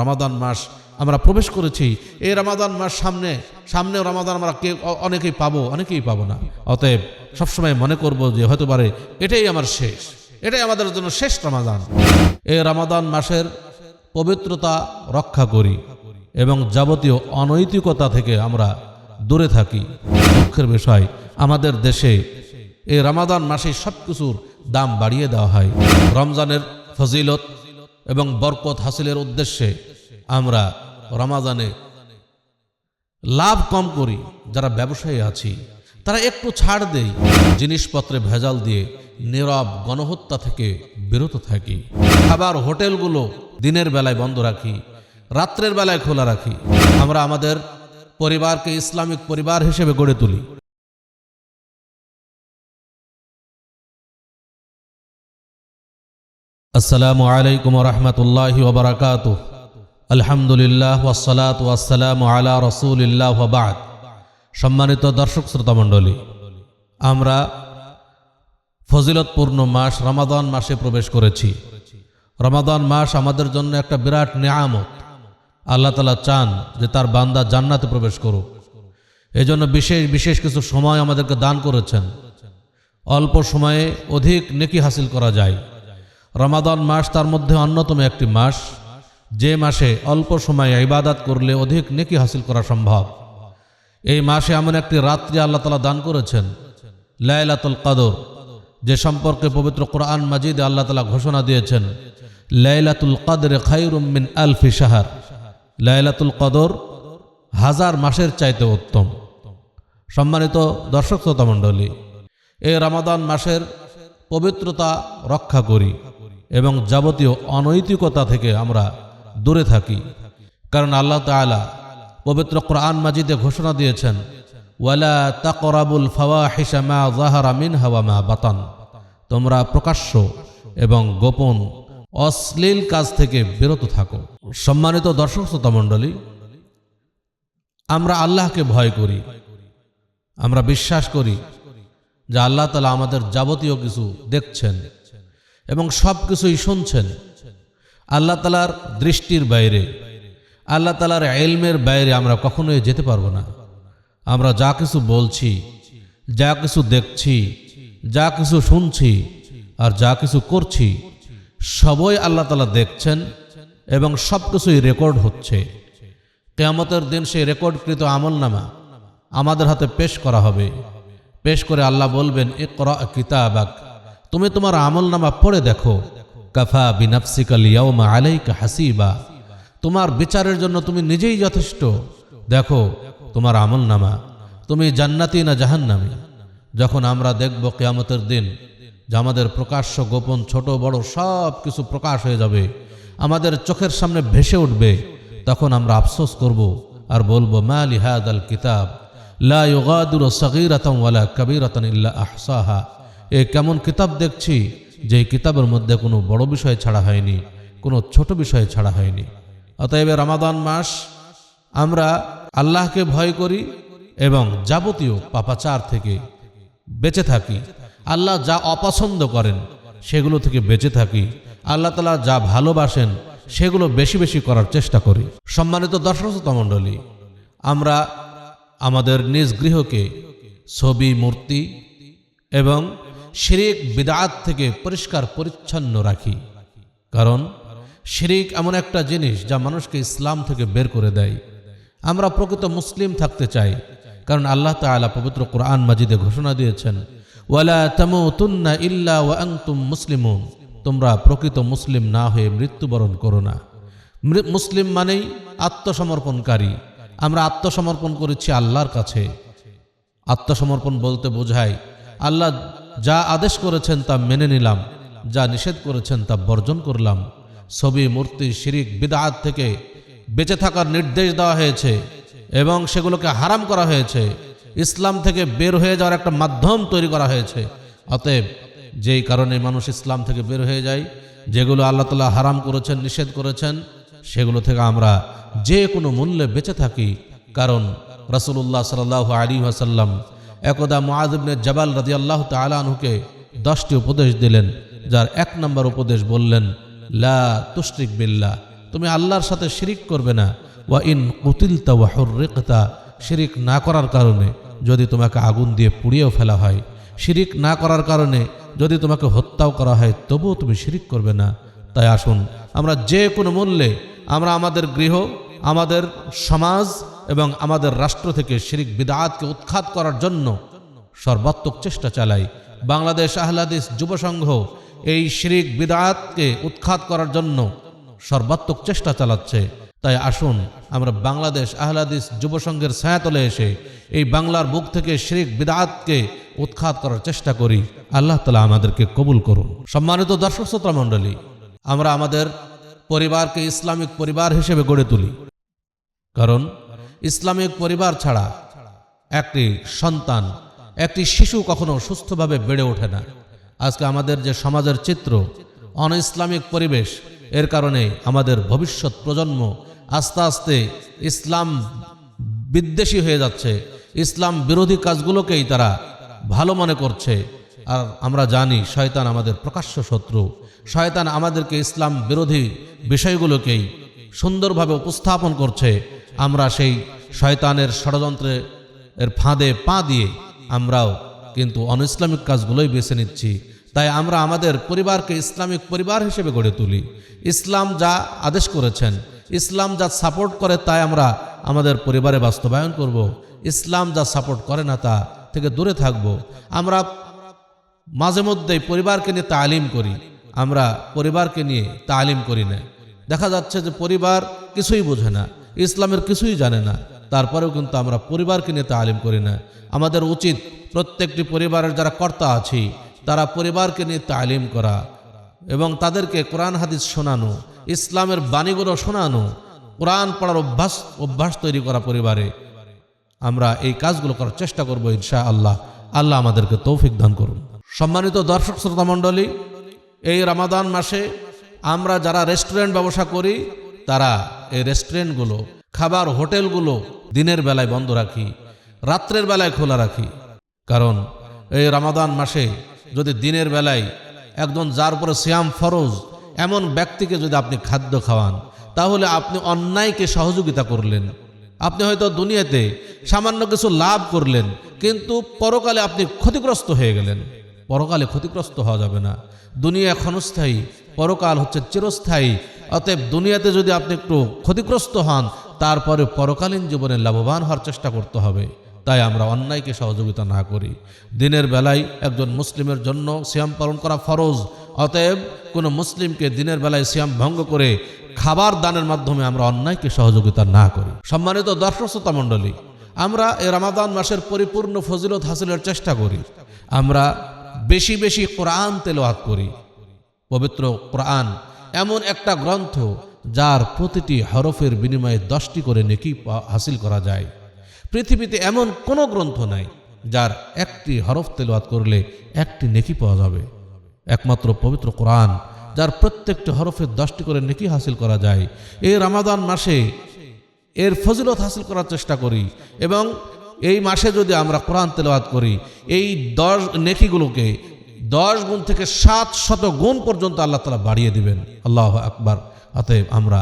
রামাদান মাস আমরা প্রবেশ করেছি। এই রামাদান মাস সামনে সামনে রামাদান আমরা কে অনেকেই পাবো অনেকেই পাবো না। অতএব সবসময় মনে করব যে হতে পারে, এটাই আমার শেষ। এটাই আমাদের জন্য শেষ রামাদান। এই রামাদান মাসের পবিত্রতা রক্ষা করি এবং যাবতীয় অনৈতিকতা থেকে আমরা দূরে থাকি। দুঃখের বিষয়, আমাদের দেশে এই রামাদান মাসে সব কিছুর দাম বাড়িয়ে দেওয়া হয়। রমজানের ফজিলত এবং বরকত হাসিলের উদ্দেশ্যে আমরা রমাজানে লাভ কম করি, যারা ব্যবসায়ী আছি, তারা একটু ছাড় দেই, জিনিসপত্রে ভেজাল দিয়ে নীরব গণহত্যা থেকে বিরত থাকি, খাবার হোটেলগুলো দিনের বেলায় বন্ধ রাখি, রাত্রের বেলায় খোলা রাখি, আমরা আমাদের পরিবারকে ইসলামিক পরিবার হিসেবে গড়ে তুলি। আসসালামু আলাইকুম রহমতুল্লাহ ওবরাকাত আলহামদুলিল্লাহ ওয়াসালাত ওয়াসালাম আলা রসুলিল্লাহ ওবাদ সম্মানিত দর্শক শ্রোতা মণ্ডলী, আমরা ফজিলতপূর্ণ মাস রমাদান মাসে প্রবেশ করেছি। রমাদান মাস আমাদের জন্য একটা বিরাট নিয়ামত। আল্লাহ তালা চান যে তার বান্দা জান্নাতে প্রবেশ করুক। এজন্য বিশেষ বিশেষ কিছু সময় আমাদেরকে দান করেছেন। অল্প সময়ে অধিক নেকি হাসিল করা যায়। রমাদান মাস তার মধ্যে অন্যতম একটি মাস। যে মাসে অল্প সময়ে ইবাদাত করলে অধিক নেকি হাসিল করা সম্ভব। এই মাসে এমন একটি রাত্রি আল্লাহ তালা দান করেছেন, লাইলাতুল কাদর, যে সম্পর্কে পবিত্র কোরআন মাজিদে আল্লাহ তালা ঘোষণা দিয়েছেন, লাইলাতুল কদরে খাইরুম মিন আলফি সাহার লাইলাতুল কদর হাজার মাসের চাইতে উত্তম। সম্মানিত দর্শক শ্রোতা মণ্ডলী, এই রমাদান মাসের পবিত্রতা রক্ষা করি। এবং যাবতীয় অনৈতিকতা থেকে আমরা দূরে থাকি। কারণ আল্লাহ তাআলা পবিত্র কোরআন মাজিদে ঘোষণা দিয়েছেন, ওয়ালা তাকরাবুল ফাওয়াহিশা মা যাহারা মিনহা ওয়া মা বাতান। তোমরা প্রকাশ্য এবং গোপন, অশ্লীল কাজ থেকে বিরত থাকো। সম্মানিত দর্শক শ্রোতা মণ্ডলী, আমরা আল্লাহকে ভয় করি। আমরা বিশ্বাস করি যে আল্লাহ তালা আমাদের যাবতীয় কিছু দেখছেন। এবং সব কিছুই শুনছেন। আল্লাহ তালার দৃষ্টির বাইরে, আল্লাহ তালার এলমের বাইরে আমরা কখনোই যেতে পারব না। আমরা যা কিছু বলছি, যা কিছু দেখছি, যা কিছু শুনছি আর যা কিছু করছি, সবই আল্লাহ তালা দেখছেন এবং সব কিছুই রেকর্ড হচ্ছে। কেয়ামতের দিন সেই রেকর্ডকৃত আমল নামা আমাদের হাতে পেশ করা হবে। পেশ করে আল্লাহ বলবেন এ করা কিতাবাক। তুমি তোমার আমল নামা পড়ে দেখো। কাফা বিনাফসিকাল ইয়াউমা আলাইকা হাসিবা। তোমার বিচারের জন্য তুমি নিজেই যথেষ্ট। দেখো তোমার আমল নামা। তুমি জান্নাতি না জাহান্নামি? যখন আমরা দেখব কেয়ামতের দিন, যে আমাদের প্রকাশ্য গোপন ছোট বড় সব কিছু প্রকাশ হয়ে যাবে, আমাদের চোখের সামনে ভেসে উঠবে, তখন আমরা আফসোস করব আর বলব, মা লিহাদ আল কিতাব? লা ইউগাদিরু ওয়ালা কাবীরাতান ইল্লা আহসাহা। এ কেমন কিতাব দেখছি? যে কিতাবের মধ্যে কোনো বড় বিষয় ছাড়া হয়নি, কোনো ছোট বিষয় ছাড়া হয়নি। অতএব রামাদান মাস আমরা আল্লাহকে ভয় করি এবং যাবতীয় পাপাচার থেকে বেঁচে থাকি। আল্লাহ যা অপছন্দ করেন, সেগুলো থেকে বেঁচে থাকি। আল্লাহ তালা যা ভালোবাসেন, সেগুলো বেশি বেশি করার চেষ্টা করি। সম্মানিত দর্শক মণ্ডলী, আমরা আমাদের নিজ গৃহকে ছবি, মূর্তি এবং শিরিক বিদাত থেকে পরিষ্কার, পরিচ্ছন্ন রাখি। কারণ শিরিক এমন একটা জিনিস যা মানুষকে ইসলাম থেকে বের করে দেয়। আমরা প্রকৃত মুসলিম থাকতে চাই, কারণ আল্লাহ তাআলা পবিত্র কোরআন মাজিদে ঘোষণা দিয়েছেন, ওয়ালা তামুতুন্না ইল্লা ওয়া আনতুম মুসলিমুন। তোমরা প্রকৃত মুসলিম না হয়ে মৃত্যুবরণ করো না। মুসলিম মানেই আত্মসমর্পণকারী। আমরা আত্মসমর্পণ করেছি আল্লাহর কাছে। আত্মসমর্পণ বলতে বোঝায়, আল্লাহ যা আদেশ করেছেন তা মেনে নিলাম, যা নিষেধ করেছেন তা বর্জন করলাম। ছবি, মূর্তি, শিরিক বিদাত থেকে বেঁচে থাকার নির্দেশ দেওয়া হয়েছে এবং সেগুলোকে হারাম করা হয়েছে। ইসলাম থেকে বের হয়ে যাওয়ার একটা মাধ্যম তৈরি করা হয়েছে। অতএব যেই কারণে মানুষ ইসলাম থেকে বের হয়ে যায়, যেগুলো আল্লাহ তালা হারাম করেছেন, নিষেধ করেছেন, সেগুলো থেকে আমরা যে কোনো মূল্যে বেঁচে থাকি। কারণ রসুল্লাহ সাল আলী আসাল্লাম একদা মুআযিবনে জবাল রাজি আল্লাহ তালাহুকে দশটি উপদেশ দিলেন, যার এক নম্বর উপদেশ বললেন, লা তুশরিক বিল্লা তুমি আল্লাহর সাথে শিরিক করবে না, ওয়া ইন কুতিলতা ওয়া হুররিকতা, শিরিক না করার কারণে যদি তোমাকে আগুন দিয়ে পুড়িয়েও ফেলা হয়, শিরিক না করার কারণে যদি তোমাকে হত্যাও করা হয়, তবুও তুমি শিরিক করবে না। তাই আসুন, আমরা যে কোনো মূল্যে, আমরা আমাদের গৃহ, আমাদের সমাজ এবং আমাদের রাষ্ট্র থেকে শিরিক বিদাতকে উৎখাত করার জন্য সর্বাত্মক চেষ্টা চালাই। বাংলাদেশ আহলাদিস যুব সংঘ এই শিরিক বিদাতকে উৎখাত করার জন্য সর্বাত্মক চেষ্টা চালাচ্ছে। তাই আসুন, আমরা বাংলাদেশ আহলাদিস যুব সংঘের ছায়াতলে এসে এই বাংলার বুক থেকে শিরিক বিদাতকে উৎখাত করার চেষ্টা করি। আল্লাহ তালা আমাদেরকে কবুল করুন। সম্মানিত দর্শক শ্রোতা মণ্ডলী, আমরা আমাদের পরিবারকে ইসলামিক পরিবার হিসেবে গড়ে তুলি। কারণ ইসলামিক পরিবার ছাড়া একটি সন্তান, একটি শিশু কখনো সুস্থভাবে বেড়ে ওঠে না। আজকে আমাদের যে সমাজের চিত্র অন ইসলামিক পরিবেশ, এর কারণে আমাদের ভবিষ্যৎ প্রজন্ম আস্তে আস্তে ইসলাম বিদ্বেষী হয়ে যাচ্ছে। ইসলাম বিরোধী কাজগুলোকেই তারা ভালো মনে করছে। আর আমরা জানি শয়তান আমাদের প্রকাশ্য শত্রু। শয়তান আমাদেরকে ইসলাম বিরোধী বিষয়গুলোকেই সুন্দরভাবে উপস্থাপন করছে। আমরা সেই শয়তানের ষড়যন্ত্রে এর ফাঁদে পা দিয়ে আমরাও কিন্তু অন ইসলামিক কাজগুলোই বেছে নিচ্ছি। তাই আমরা আমাদের পরিবারকে ইসলামিক পরিবার হিসেবে গড়ে তুলি। ইসলাম যা আদেশ করেছেন, ইসলাম যা সাপোর্ট করে তাই আমরা আমাদের পরিবারে বাস্তবায়ন করব। ইসলাম যা সাপোর্ট করে না তা থেকে দূরে থাকব। আমরা মাঝে মধ্যেই পরিবারকে নিয়ে তালিম করি। আমরা পরিবারকে নিয়ে তালিম করি না। দেখা যাচ্ছে যে পরিবার কিছুই বোঝে না, ইসলামের কিছুই জানে না। তারপরেও কিন্তু আমরা পরিবারকে নিয়ে তালিম করি না। আমাদের উচিত প্রত্যেকটি পরিবারের যারা কর্তা আছে, তারা পরিবারকে নিয়ে তালিম করা এবং তাদেরকে কোরআন হাদিস শোনানো, ইসলামের বাণীগুলো শোনানো, কোরআন পড়ার অভ্যাস অভ্যাস তৈরি করা পরিবারে। আমরা এই কাজগুলো করার চেষ্টা করব ইনশা আল্লাহ আল্লাহ আমাদেরকে তৌফিক দান করুন। সম্মানিত দর্শক শ্রোতা মণ্ডলী, এই রামাদান মাসে আমরা যারা রেস্টুরেন্ট ব্যবসা করি, তারা এই রেস্টুরেন্টগুলো, খাবার হোটেলগুলো দিনের বেলায় বন্ধ রাখি, রাত্রের বেলায় খোলা রাখি। কারণ এই রামাদান মাসে যদি দিনের বেলায় একজন যার উপরে শ্যাম ফরজ, এমন ব্যক্তিকে যদি আপনি খাদ্য খাওয়ান, তাহলে আপনি অন্যায়কে সহযোগিতা করলেন। আপনি হয়তো দুনিয়াতে সামান্য কিছু লাভ করলেন, কিন্তু পরকালে আপনি ক্ষতিগ্রস্ত হয়ে গেলেন। পরকালে ক্ষতিগ্রস্ত হওয়া যাবে না। দুনিয়া ক্ষণস্থায়ী, পরকাল হচ্ছে চিরস্থায়ী অতএব দুনিয়াতে যদি আপনি একটু ক্ষতিগ্রস্ত হন, তারপরে পরকালীন জীবনে লাভবান হওয়ার চেষ্টা করতে হবে। তাই আমরা অন্যায়কে সহযোগিতা না করি। দিনের বেলায় একজন মুসলিমের জন্য সিয়াম পালন করা ফরজ। অতএব কোনো মুসলিমকে দিনের বেলায় সিয়াম ভঙ্গ করে খাবার দানের মাধ্যমে আমরা অন্যায়কে সহযোগিতা না করি। সম্মানিত দর্শক শ্রোতা মণ্ডলী, আমরা এই রামাদান মাসের পরিপূর্ণ ফজিলত হাসিলের চেষ্টা করি। আমরা বেশি বেশি কোরআন তেলোয়াত করি। পবিত্র কোরআন এমন একটা গ্রন্থ যার প্রতিটি হরফের বিনিময়ে দশটি করে নেকি হাসিল করা যায়। পৃথিবীতে এমন কোনো গ্রন্থ নাই যার একটি হরফ তেলোয়াত করলে একটি নেকি পাওয়া যাবে। একমাত্র পবিত্র কোরআন যার প্রত্যেকটি হরফের দশটি করে নেকি হাসিল করা যায়। এই রামাদান মাসে এর ফজিলত হাসিল করার চেষ্টা করি এবং এই মাসে যদি আমরা কোরআন তেলাওয়াত করি, এই দশ নেকিগুলোকে দশ গুণ থেকে সাত শত গুণ পর্যন্ত আল্লাহ তালা বাড়িয়ে দিবেন। আল্লাহ আকবার। অতএব আমরা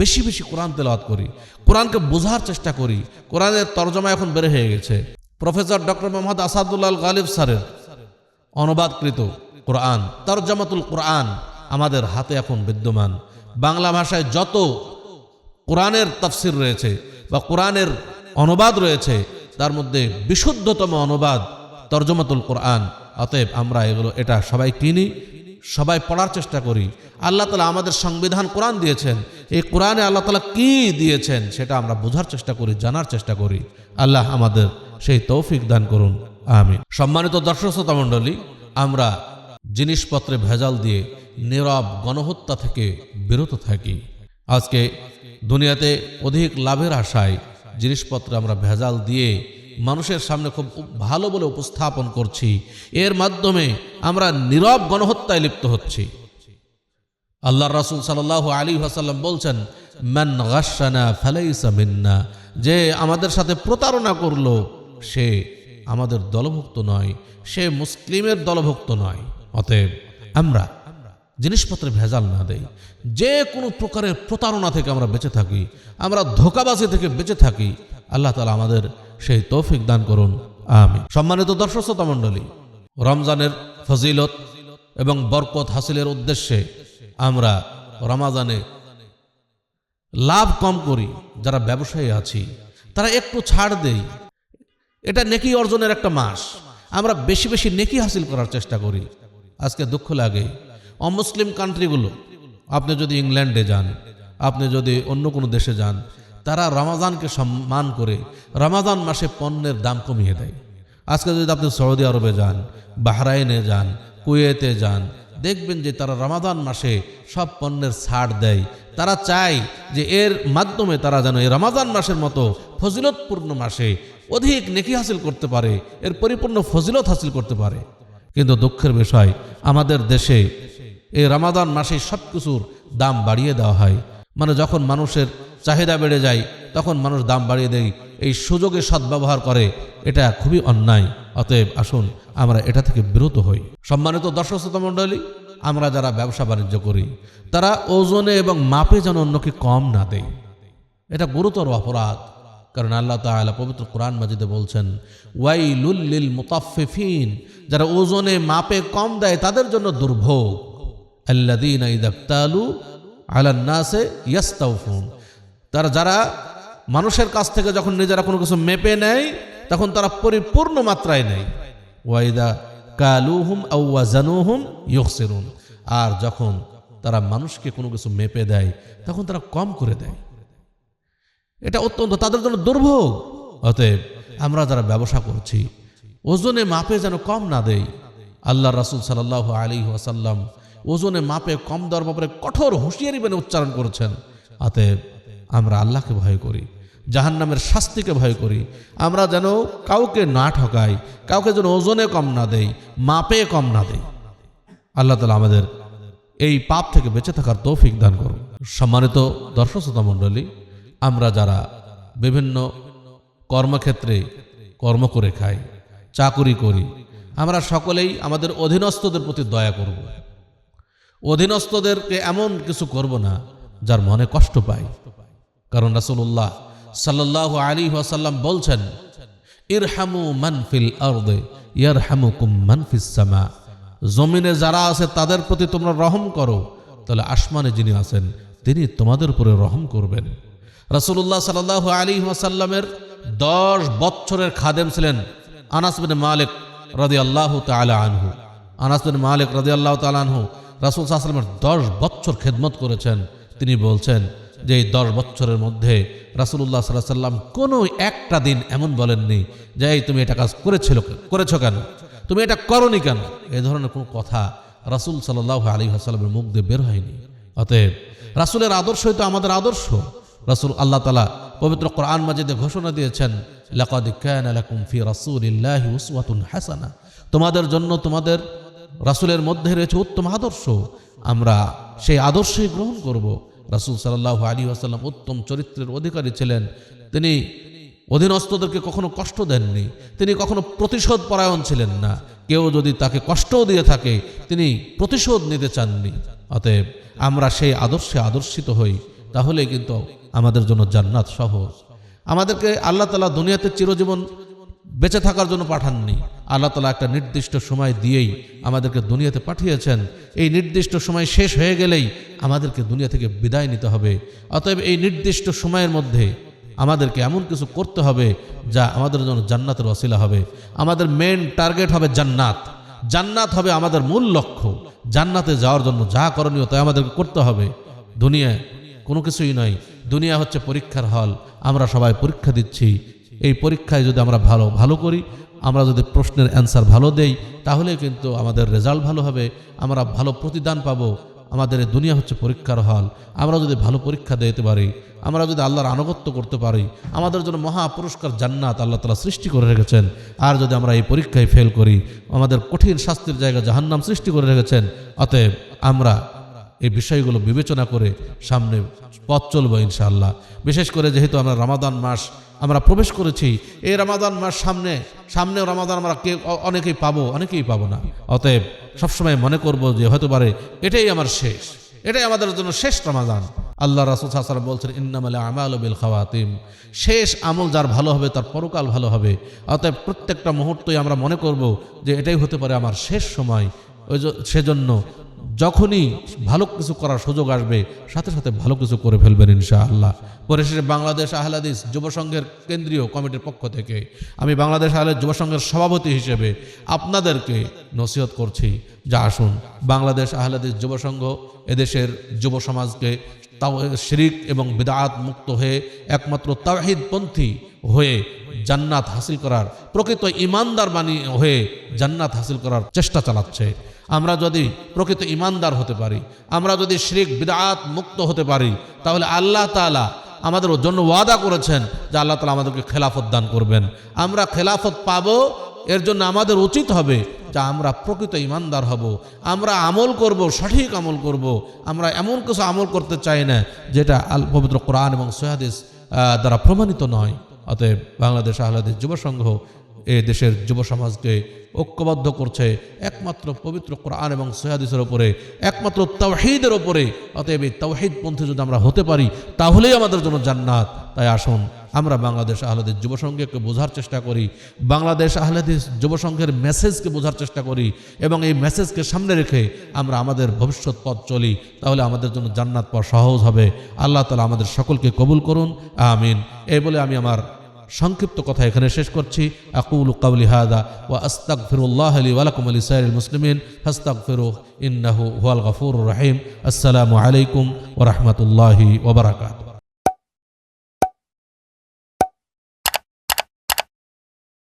বেশি বেশি কোরআন তেলাওয়াত করি, কোরআনকে বোঝার চেষ্টা করি। কোরআনের তর্জমা এখন বেড়ে হয়ে গেছে। প্রফেসর ডক্টর মোহাম্মদ আসাদুল্লাহ গালিব স্যারের অনুবাদকৃত কোরআন, তরজামাতুল কোরআন, আমাদের হাতে এখন বিদ্যমান। বাংলা ভাষায় যত কোরআনের তাফসির রয়েছে বা কোরআনের অনুবাদ রয়েছে, তার মধ্যে বিশুদ্ধতম অনুবাদ তর্জমাতুল কোরআন। অতএব আমরা এগুলো, এটা সবাই কিনি, সবাই পড়ার চেষ্টা করি। আল্লাহ তালা আমাদের সংবিধান কোরআন দিয়েছেন। এই কোরআনে আল্লাহ তালা কি দিয়েছেন সেটা আমরা বোঝার চেষ্টা করি, জানার চেষ্টা করি। আল্লাহ আমাদের সেই তৌফিক দান করুন। আমি সম্মানিত দর্শক শ্রোতা মণ্ডলী, আমরা জিনিসপত্রে ভেজাল দিয়ে নীরব গণহত্যা থেকে বিরত থাকি। আজকে দুনিয়াতে অধিক লাভের আশায় জিনিসপত্র আমরা ভেজাল দিয়ে মানুষের সামনে খুব ভালো বলে উপস্থাপন করছি। এর মাধ্যমে আমরা নীরব গণহত্যায় লিপ্ত হচ্ছি। আল্লাহ রাসুল সাল্লাহ আলী হাসাল্লাম বলছেন, মান গাসানা যে আমাদের সাথে প্রতারণা করল, সে আমাদের দলভুক্ত নয়, সে মুসলিমের দলভুক্ত নয়। অতএব আমরা জিনিসপত্রে ভেজাল না দেই। যে কোনো প্রকারের প্রতারণা থেকে আমরা বেঁচে থাকি, আমরা ধোকাবাজি থেকে বেঁচে থাকি। আল্লাহ তালা আমাদের সেই তৌফিক দান করুন। আমি সম্মানিত দর্শক শ্রোতা মণ্ডলী, রমজানের ফজিলত এবং বরকত হাসিলের উদ্দেশ্যে আমরা রমাজানে লাভ কম করি, যারা ব্যবসায়ী আছি, তারা একটু ছাড় দেই। এটা নেকি অর্জনের একটা মাস। আমরা বেশি বেশি নেকি হাসিল করার চেষ্টা করি। আজকে দুঃখ লাগে। অমুসলিম কান্ট্রিগুলো আপনি যদি ইংল্যান্ডে যান, আপনি যদি অন্য কোনো দেশে যান তারা রমাজানকে সম্মান করে রমাজান মাসে পণ্যের দাম কমিয়ে দেয়। আজকে যদি আপনি সৌদি আরবে যান, বাহরাইনে যান, কুয়েতে যান, দেখবেন যে তারা রমাদান মাসে সব পণ্যের ছাড় দেয়। তারা চায় যে এর মাধ্যমে তারা যেন এই রমাদান মাসের মতো ফজিলতপূর্ণ মাসে অধিক নেকি হাসিল করতে পারে, এর পরিপূর্ণ ফজিলত হাসিল করতে পারে। কিন্তু দুঃখের বিষয়, আমাদের দেশে এই রমাদান মাসে সব কিছুর দাম বাড়িয়ে দেওয়া হয়। মানে যখন মানুষের চাহিদা বেড়ে যায়, তখন মানুষ দাম বাড়িয়ে দেয়। এই সুযোগে সদ্ব্যবহার করে, এটা খুবই অন্যায়। অতএব আসুন, আমরা এটা থেকে বিরত হই। সম্মানিত দর্শক শ্রোতা মণ্ডলী, আমরা যারা ব্যবসা বাণিজ্য করি, তারা ওজনে এবং মাপে যেন অন্যকে কম না দেয়। এটা গুরুতর অপরাধ, কারণ আল্লাহ তাআলা পবিত্র কোরআন মাজিদে বলছেন ওয়াইলুল্লিল মুতাফফিফিন যারা ওজনে মাপে কম দেয়, তাদের জন্য দুর্ভোগ। আল্লাযীনা ইদাক্তালু আলান নাসে ইয়াস্তাউফুন। তারা যারা মানুষের কাছ থেকে যখন নিজেরা কোনো কিছু মেপে নেয়, তখন তারা পরিপূর্ণ মাত্রায় নেয়। ওয়াইদা কালুহুম আউয়াজানুহুম ইয়খসিরুন আর যখন তারা মানুষকে কোনো কিছু মেপে দেয়, তখন তারা কম করে দেয়। এটা অত্যন্ত তাদের জন্য দুর্ভোগ। অতএব আমরা যারা ব্যবসা করছি, ওজনে মাপে যেন কম না দেই। আল্লাহ রাসুল সাল্লাহ আলী ওয়াসাল্লাম ওজনে মাপে, কম দেওয়ার ব্যাপারে কঠোর হুঁশিয়ারি বেনে উচ্চারণ করেছেন। অতএব আমরা আল্লাহকে ভয় করি, জাহান্নামের শাস্তিকে ভয় করি। আমরা যেন কাউকে না ঠকাই, কাউকে যেন ওজনে কম না দেই, মাপে কম না দেই। আল্লাহ তালা আমাদের এই পাপ থেকে বেঁচে থাকার তৌফিক দান করুন। সম্মানিত দর্শক শ্রোতা মণ্ডলী, আমরা যারা বিভিন্ন কর্মক্ষেত্রে কর্ম করে খাই, চাকুরি করি, আমরা সকলেই আমাদের অধীনস্থদের প্রতি দয়া করব। অধীনস্থদেরকে এমন কিছু করব না, যার মনে কষ্ট পায় কারণ রাসূলুল্লাহ সাল্লাল্লাহু আলী ওয়াসাল্লাম বলছেন, ইরহামু মানফিল আরদে, ইয়ারহামুকুম মানফিস সামা। জমিনে যারা আছে তাদের প্রতি তোমরা রহম করো, তাহলে আসমানে যিনি আছেন, তিনি তোমাদের উপরে রহম করবেন। রাসূলুল্লাহ সাল্লাল্লাহু আলী ওয়াসাল্লামের দশ বছরের খাদেম ছিলেন আনাস বিন মালিক রাদিয়াল্লাহু তাআলা আনহু। আনাস বিন মালিক রাদিয়াল্লাহু তাআলা আনহু রাসূল ওয়াসাল্লামের দশ বছর খেদমত করেছেন। তিনি বলছেন যে এই দশ বছরের মধ্যে রাসুল্লাহ সাল্লাহ সাল্লাম কোনো একটা দিন এমন বলেননি যে, এই তুমি এটা কাজ করেছিল করেছ কেন? তুমি এটা করনি কেন? এ ধরনের কোনো কথা রাসুল সাল্লাহ আলী হাসাল্লামের মুখ দিয়ে বের হয়নি। অতএব রাসুলের আদর্শই তো আমাদের আদর্শ। রাসুল আল্লাহ তালা পবিত্র কোরআন মাজিদে ঘোষণা দিয়েছেন, লাকাদ কানা লাকুম ফি রাসূলিল্লাহি উসওয়াতুন হাসানা। তোমাদের জন্য তোমাদের রাসুলের মধ্যে রয়েছে উত্তম আদর্শ। আমরা সেই আদর্শই গ্রহণ করব। রাসুল সাল্লাহ আলী আসাল্লাম উত্তম চরিত্রের অধিকারী ছিলেন। তিনি অধীনস্থদেরকে কখনো কষ্ট দেননি। তিনি কখনো প্রতিশোধ পরায়ণ ছিলেন না। কেউ যদি তাকে কষ্টও দিয়ে থাকে, তিনি প্রতিশোধ নিতে চাননি। অতএব আমরা সেই আদর্শে আদর্শিত হই। তাহলে কিন্তু আমাদের জন্য জান্নাত সহজ। আমাদেরকে আল্লাহ তালা দুনিয়াতে চিরজীবন বেঁচে থাকার জন্য পাঠাননি। আল্লাহ তালা একটা নির্দিষ্ট সময় দিয়েই আমাদেরকে দুনিয়াতে পাঠিয়েছেন। এই নির্দিষ্ট সময় শেষ হয়ে গেলেই আমাদেরকে দুনিয়া থেকে বিদায় নিতে হবে। অতএব এই নির্দিষ্ট সময়ের মধ্যে আমাদেরকে এমন কিছু করতে হবে যা আমাদের জন্য জান্নাতের অসিলা হবে। আমাদের মেন টার্গেট হবে জান্নাত। জান্নাত হবে আমাদের মূল লক্ষ্য। জান্নাতে যাওয়ার জন্য যা করণীয় তাই আমাদেরকে করতে হবে। দুনিয়ায় কোনো কিছুই নয়। দুনিয়া হচ্ছে পরীক্ষার হল। আমরা সবাই পরীক্ষা দিচ্ছি। এই পরীক্ষায় যদি আমরা ভালো ভালো করি, আমরা যদি প্রশ্নের অ্যান্সার ভালো দেই, তাহলে কিন্তু আমাদের রেজাল্ট ভালো হবে, আমরা ভালো প্রতিদান পাবো, আমাদের দুনিয়া হচ্ছে পরীক্ষার হল। আমরা যদি ভালো পরীক্ষা দিতে পারি, আমরা যদি আল্লাহর আনুগত্য করতে পারি, আমাদের জন্য মহা পুরস্কার জান্নাত আল্লাহ তালা সৃষ্টি করে রেখেছেন। আর যদি আমরা এই পরীক্ষায় ফেল করি, আমাদের কঠিন শাস্তির জায়গা জাহান্নাম সৃষ্টি করে রেখেছেন, অতএব আমরা এই বিষয়গুলো বিবেচনা করে সামনে পথ চলবো ইনশাআল্লাহ। বিশেষ করে যেহেতু আমরা রমাদান মাস আমরা প্রবেশ করেছি, এই রমাদান মাস সামনে, সামনেও রমাদান আমরা কে অনেকেই পাবো অনেকেই পাবো না। অতএব সবসময় মনে করব যে হতে পারে এটাই আমার শেষ, এটাই আমাদের জন্য শেষ রমাদান। আল্লাহ রাসুল সাল্লাম বলছেন, ইন্নামালে আমাল বিল খাওয়াতিম। শেষ আমল যার ভালো হবে তার পরকাল ভালো হবে। অতএব প্রত্যেকটা মুহূর্তই আমরা মনে করব যে এটাই হতে পারে আমার শেষ সময়। ওই সেজন্য যখনই ভালো কিছু করার সুযোগ আসবে, সাথে সাথে ভালো কিছু করে ফেলবেন ইনশাআল্লাহ। পরিশেষে বাংলাদেশ আহলাদিস যুব সংঘের কেন্দ্রীয় কমিটির পক্ষ থেকে আমি বাংলাদেশ আহলাদ যুব সংঘের সভাপতি হিসেবে আপনাদেরকে নসিহত করছি। যা আসুন, বাংলাদেশ আহলাদিস যুব সংঘ এদেশের যুব সমাজকে তাও শিরিক এবং বিদাত মুক্ত হয়ে একমাত্র তাহিদপন্থী হয়ে জান্নাত হাসিল করার প্রকৃত ইমানদার বাণী হয়ে জান্নাত হাসিল করার চেষ্টা চালাচ্ছে। আমরা যদি প্রকৃত ইমানদার হতে পারি, আমরা যদি শিরিক বিদাত মুক্ত হতে পারি, তাহলে আল্লাহ তাআলা আমাদের জন্য ওয়াদা করেছেন যে আল্লাহ তালা আমাদেরকে খেলাফত দান করবেন। আমরা খেলাফত পাবো, এর জন্য আমাদের উচিত হবে যে আমরা প্রকৃত ইমানদার হব, আমরা আমল করব, সঠিক আমল করব, আমরা এমন কিছু আমল করতে চাই না যেটা আল, পবিত্র কোরআন এবং সহাদিস দ্বারা প্রমাণিত নয়। অতএব বাংলাদেশ আহলাদের যুব সংঘ এ দেশের যুব সমাজকে ঐক্যবদ্ধ করছে একমাত্র পবিত্র কোরআন এবং সহাদিসের ওপরে একমাত্র তাওহিদের ওপরে অতএব এই তাওহিদ পন্থী যদি আমরা হতে পারি, তাহলেই আমাদের জন্য জান্নাত। তাই আসুন, আমরা বাংলাদেশ আহলাদের যুব সংঘকে বোঝার চেষ্টা করি, বাংলাদেশ আহলাদিস যুব সংঘের মেসেজকে বোঝার চেষ্টা করি এবং এই মেসেজকে সামনে রেখে আমরা আমাদের ভবিষ্যৎ পথ চলি, তাহলে আমাদের জন্য জান্নাত পাওয়া সহজ হবে। আল্লাহ তালা আমাদের সকলকে কবুল করুন, আমিন। এই বলে আমি আমার সংক্ষিপ্ত কথা এখানে শেষ করছি। আকুল কাউলি হাদা ওয়া আস্তাগফিরুল্লাহ আলী ওয়ালাকুম আলী সাইরুল মুসলিমিন ফাস্তাগফিরু ইন্নাহু হুয়াল গফুর রাহিম। আসসালামু আলাইকুম ও রহমতুল্লাহি ওয়া বারাকাতুহু।